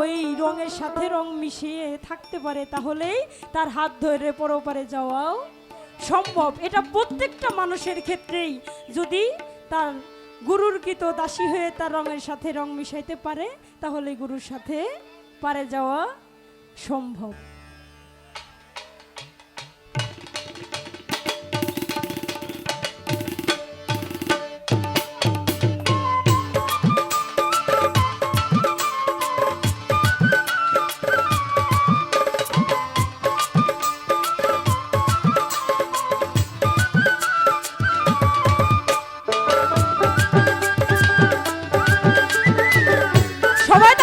ওই রঙের সাথে রং মিশিয়ে থাকতে পারে, তাহলেই তার হাত ধরে পরপারে যাওয়াও সম্ভব। এটা প্রত্যেকটা মানুষের ক্ষেত্রেই যদি তার গুরুর কৃত দাসী হয়ে তার রঙের সাথে রং মিশাইতে পারে, তাহলে গুরুর সাথে পারে যাওয়া সম্ভব। সবাই দাঁড়া